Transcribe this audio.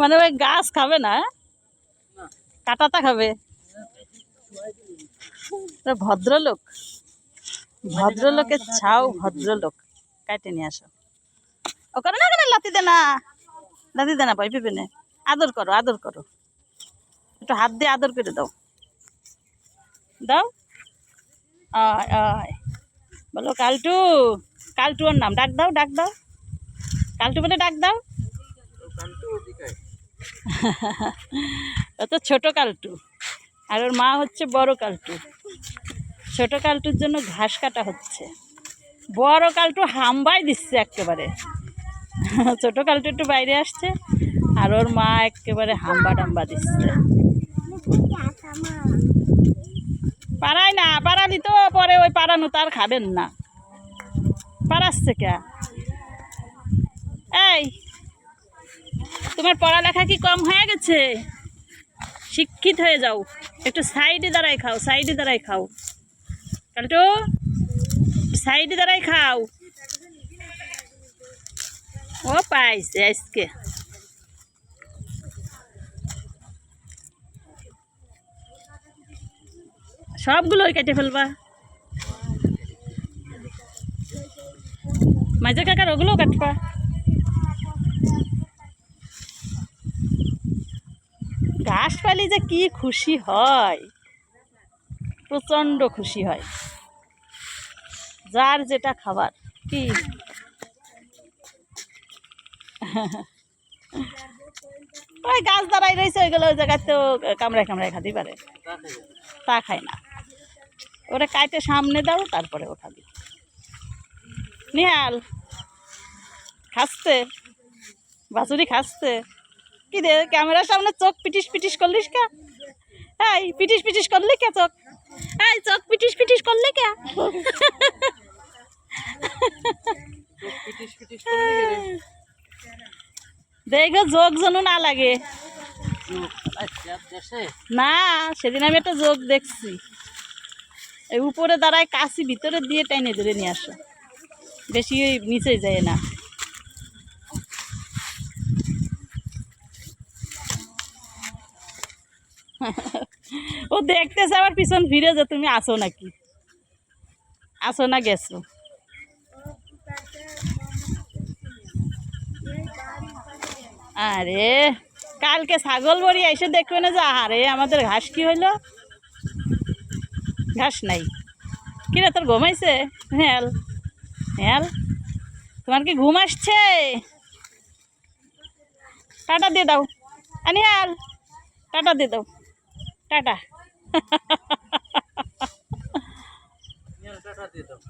মানে ওই গাছ খাবে না হ্যাঁ? কাটাটা খাবে। ভদ্রলোক। ভদ্রলোকের ছাও ভদ্রলোক। কাটে নিয়ে আসো। ও করে না লাতি দে না লাতি দে না পেবে না। আদর করো আদর করো। একটু হাত দিয়ে আদর করে দাও। দাও। বলো, কালটু। কালটু ওর নাম। ডাক দাও ডাক দাও। কালটু বলে ডাক দাও। ও তো ছোট কালটু। আর ওর মা হচ্ছে বড় কালটু। ছোট কালটুর জন্য ঘাস কাটা হচ্ছে। বড় কালটু হাম্বাই দিচ্ছে একেবারে। ছোট কালটু একটু বাইরে আসছে, আর ওর মা একেবারে হাম্বা টাম্বা দিচ্ছে। পারাই না পারালি তো পরে ওই পারানো তার খাবেন না। পাড়াচ্ছে কে? এই তোমার পড়ালেখা কি কম হয়ে গেছে? শিক্ষিত হয়ে যাও। একটু সাইডে দাঁড়াই খাও, সাইডে দাঁড়াই খাও। কালটু, সাইডে দাঁড়াই খাও। ও পাইছে আজকে। সবগুলোই কেটে ফেলবা। মাঝে কাকার ওগুলোও কাটবা। ঘাস পালি যে কি খুশি হয়, প্রচণ্ড খুশি হয়। যার যেটা খাবার, কি? ওই গাছ দাঁড়াই রয়েছে, ওইগুলো ওই জায়গায় তো কামড়ায় কামড়ায় খাতেই পারে। তা খায় না। ওরা কাইটে সামনে দাও, তারপরে ও খাবি। নিহাল খাসতে বাছুরি খাসতে কি দে ক্যামেরার সামনে চোখ পিটিস পিটিস করলিস কে? এই, পিটিস পিটিস করলি কে চোখ? এই, চোখ পিটিস পিটিস করলি কে? দেখো, যোগ যেন না লাগে। না, সেদিন আমি একটা যোগ দেখছি। উপরে দাঁড়ায় কাশি, ভিতরে দিয়ে টাইনে ধরে নিয়ে আসো। বেশি নিচে যায় না। ও দেখতেছে আবার পিছন ফিরে যে তুমি আসো নাকি? আসো না গেছো? আরে, কালকে ছাগল বড়ি এসে দেখবে না যে আরে আমাদের ঘাস কি হইল? ঘাস নাই। কিরে তোর ঘুমাইছে হ্যাল হ্যাল তোমার কি ঘুম আসছে? টাটা দিয়ে দাও। আনি হাল টাটা দিয়ে দাও। টাটা।